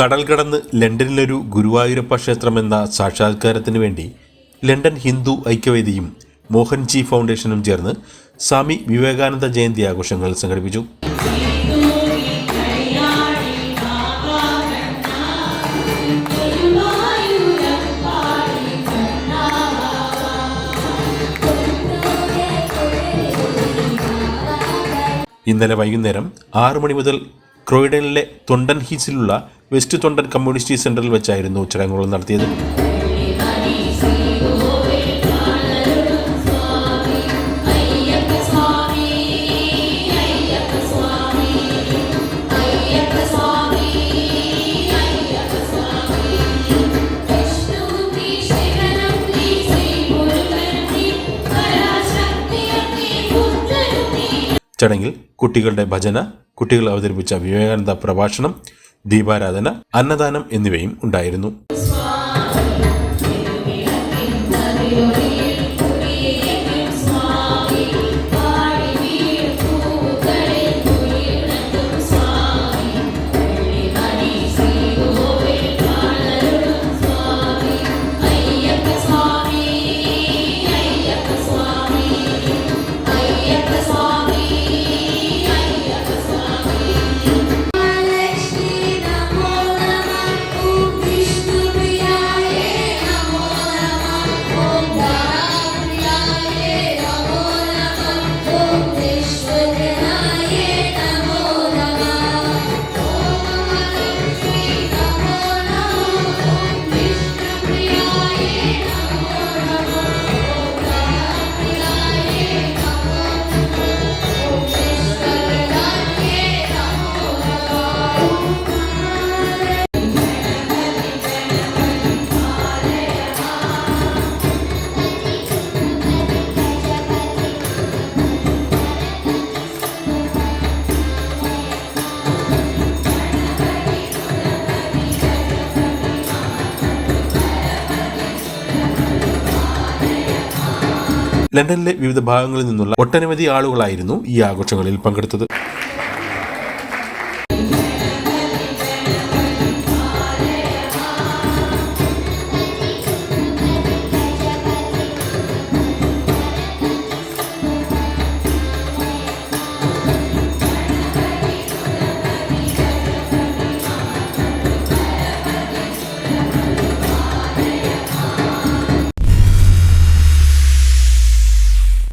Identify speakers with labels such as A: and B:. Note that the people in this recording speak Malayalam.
A: കടൽ കടന്ന് ലണ്ടനിലൊരു ഗുരുവായൂരപ്പ ക്ഷേത്രം എന്ന സാക്ഷാത്കാരത്തിന് വേണ്ടി ലണ്ടൻ ഹിന്ദു ഐക്യവേദിയും മോഹൻജി ഫൗണ്ടേഷനും ചേർന്ന് സ്വാമി വിവേകാനന്ദ ജയന്തി ആഘോഷങ്ങൾ സംഘടിപ്പിച്ചു. ഇന്നലെ വൈകുന്നേരം ആറു മണി മുതൽ ക്രോയിഡനിലെ തൊണ്ടൻ ഹീസിലുള്ള വെസ്റ്റ് തൊണ്ടൻ കമ്മ്യൂണിറ്റി സെന്ററിൽ വെച്ചായിരുന്നു ചടങ്ങുകൾ നടത്തിയത്. ചടങ്ങിൽ കുട്ടികളുടെ ഭജന കുട്ടികൾ അവതരിപ്പിച്ച വിവേകാനന്ദ പ്രഭാഷണം ദീപാരാധന അന്നദാനം എന്നിവയും ഉണ്ടായിരുന്നു. ലണ്ടനിലെ വിവിധ ഭാഗങ്ങളിൽ നിന്നുള്ള ഒട്ടനവധി ആളുകളായിരുന്നു ഈ ആഘോഷങ്ങളിൽ പങ്കെടുത്തത്.